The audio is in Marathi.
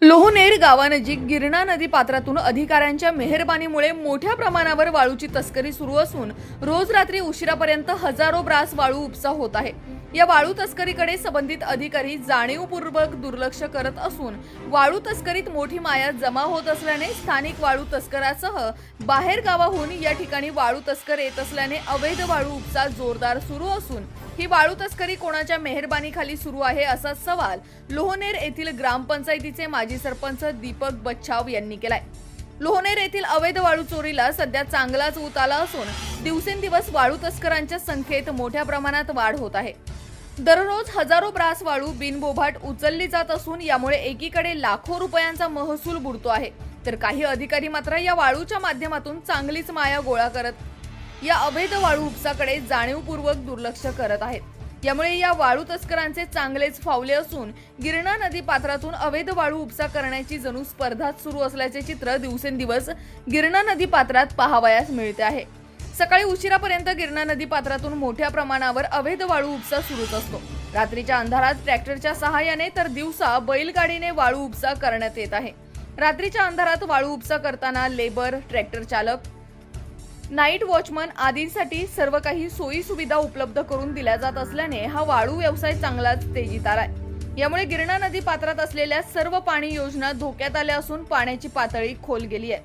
लोहनेर गावानजीक गिरणा नदी पात्रातून अधिकाऱ्यांच्या मेहरबानीमुळे मोठ्या प्रमाणावर वाळूची तस्करी सुरू असून रोज रात्री उशिरापर्यंत हजारो ब्रास वाळू उपसा होत आहे. या वाळू तस्करीकडे संबंधित अधिकारी जाणीवपूर्वक दुर्लक्ष करत असून वाळू तस्करीत मोठी माया जमा होत असल्याने स्थानिक वाळू तस्करासह बाहेर गावाहून या ठिकाणी वाळू तस्कर येत असल्याने अवैध वाळू उपसा जोरदार सुरू असून ही वाळू तस्करी कोणाच्या मेहरबानीखाली सुरू आहे असा सवाल लोहनेर येथील ग्रामपंचायतीचे माजी सरपंच दीपक बच्छाव यांनी केलाय. लोहनेर येथील अवैध वाळू चोरीला सध्या चांगलाच उत आला असून दिवसेंदिवस वाळू तस्करांच्या संख्येत मोठ्या प्रमाणात वाढ होत आहे. दररोज हजारो ब्रास वाळू बिनबोभाट उचलली जात असून यामुळे एकीकडे लाखो रुपयांचा महसूल बुडतो आहे. तर काही अधिकारी मात्र या वाळूच्या माध्यमातून चांगलीच माया गोळा करत या अवैध वाळू उपसाकडे जाणीवपूर्वक दुर्लक्ष करत आहेत. यामुळे या वाळू तस्करांचे चांगलेच फावले असून गिरणा नदी पात्रातून अवैध वाळू उपसा करण्याची जणू स्पर्धाच सुरू असल्याचे चित्र दिवसेंदिवस गिरणा नदी पात्रात पाहावयास मिळते आहे. सकाळी उशिरापर्यंत गिरणा नदी पात्रातून मोठ्या प्रमाणावर अवैध वाळू उपसा सुरूच असतो. रात्रीच्या अंधारात ट्रॅक्टरच्या सहाय्याने तर दिवसा बैलगाडीने वाळू उपसा करण्यात येत आहे. रात्रीच्या अंधारात वाळू उपसा करताना लेबर ट्रॅक्टर चालक नाईट वॉचमन आदींसाठी सर्व काही सोयी सुविधा उपलब्ध करून दिल्या जात असल्याने हा वाळू व्यवसाय चांगलाच तेजीत आलाय. यामुळे गिरणा नदी पात्रात असलेल्या सर्व पाणी योजना धोक्यात आल्या असून पाण्याची पातळी खोल गेली आहे.